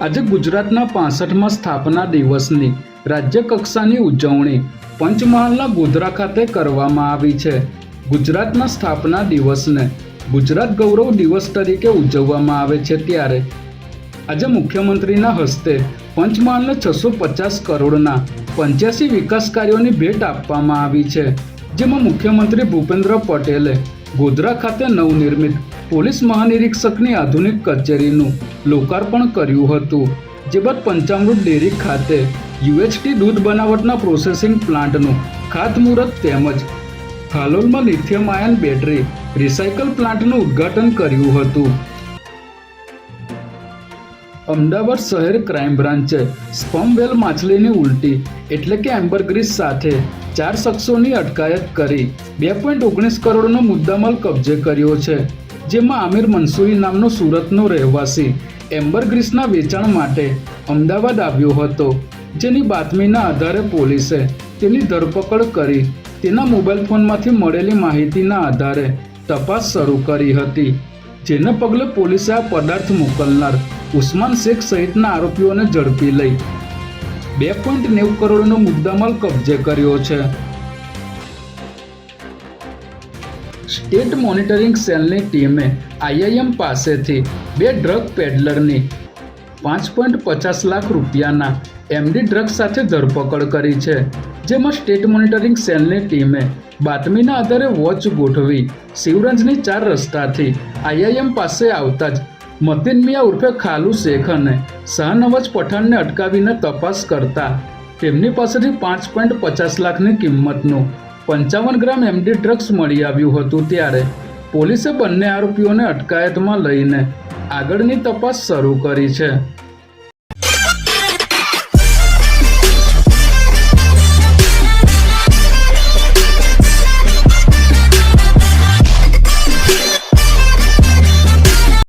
આજે ગુજરાતના પાસઠમાં સ્થાપના દિવસની રાજ્યકક્ષાની ઉજવણી પંચમહાલના ગોધરા ખાતે કરવામાં આવી છે. ગુજરાતના સ્થાપના દિવસને ગુજરાત ગૌરવ દિવસ તરીકે ઉજવવામાં આવે છે ત્યારે આજે મુખ્યમંત્રીના હસ્તે પંચમહાલને છસો પચાસ કરોડના પંચ્યાસી વિકાસ કાર્યોની ભેટ આપવામાં આવી છે. જેમાં મુખ્યમંત્રી ભૂપેન્દ્ર પટેલે ગોધરા ખાતે નવનિર્મિત પોલીસ મહાનિરીક્ષકની આધુનિક કચેરીનું લોકાર્પણ કર્યું હતું, જે બાદ પંચામૃત ડેરી ખાતે યુએચટી દૂધ બનાવટના પ્રોસેસિંગ પ્લાન્ટનું ખાતમુહૂર્ત તેમજ હાલોલમાં લિથિયમ આયન બેટરી રિસાયકલ પ્લાન્ટનું ઉદ્ઘાટન કર્યું હતું. અમદાવાદ શહેર ક્રાઇમ બ્રાન્ચે સ્પમવેલ માછલીની ઉલટી એટલે કે એમ્બરગ્રીસ સાથે ચાર શખ્સોની અટકાયત કરી બે પોઈન્ટ ઓગણીસ કરોડનો મુદ્દામાલ કબજે કર્યો છે. જેમાં આમિર મંસૂરી નામનો સુરતનો રહેવાસી. એમ્બરગ્રીસના વેચાણ માટે અમદાવાદ આવ્યો હતો. જેની બાતમીના આધારે પોલીસે તેની ધરપકડ કરી તેના મોબાઈલ ફોનમાંથી મળેલી માહિતીના આધારે તપાસ શરૂ કરી હતી. જેને પગલે પોલીસે આ પદાર્થ મોકલનાર ઉસ્માન શેખ સહિતના આરોપીઓને ઝડપી લઈ બે પોઈન્ટ નેવું કરોડનો મુદ્દામાલ કબજે કર્યો છે. સ્ટેટ મોનિટરિંગ સેલની ટીમે આઈઆઈએમ પાસેથી બે ડ્રગ પેડલરની પાંચ પોઈન્ટ પચાસ લાખ રૂપિયાના એમડી ડ્રગ સાથે ધરપકડ કરી છે, જેમાં સ્ટેટ મોનિટરિંગ સેલની ટીમે બાતમીના આધારે વોચ ગોઠવી શિવરંજની ચાર રસ્તાથી આઈઆઈએમ પાસે આવતા જ મતિન મિયા ઉર્ફે ખાલુ શેખ અને શાહનવાજ પઠાણને અટકાવીને તપાસ કરતા તેમની પાસેથી પાંચ પોઈન્ટ પચાસ લાખની કિંમતનું પંચાવન ગ્રામ એમડી ડ્રગ્સ મળી આવ્યું હતું ત્યારે પોલીસે બંને આરોપીઓને અટકાયતમાં લઈને આગળની તપાસ શરૂ કરી છે.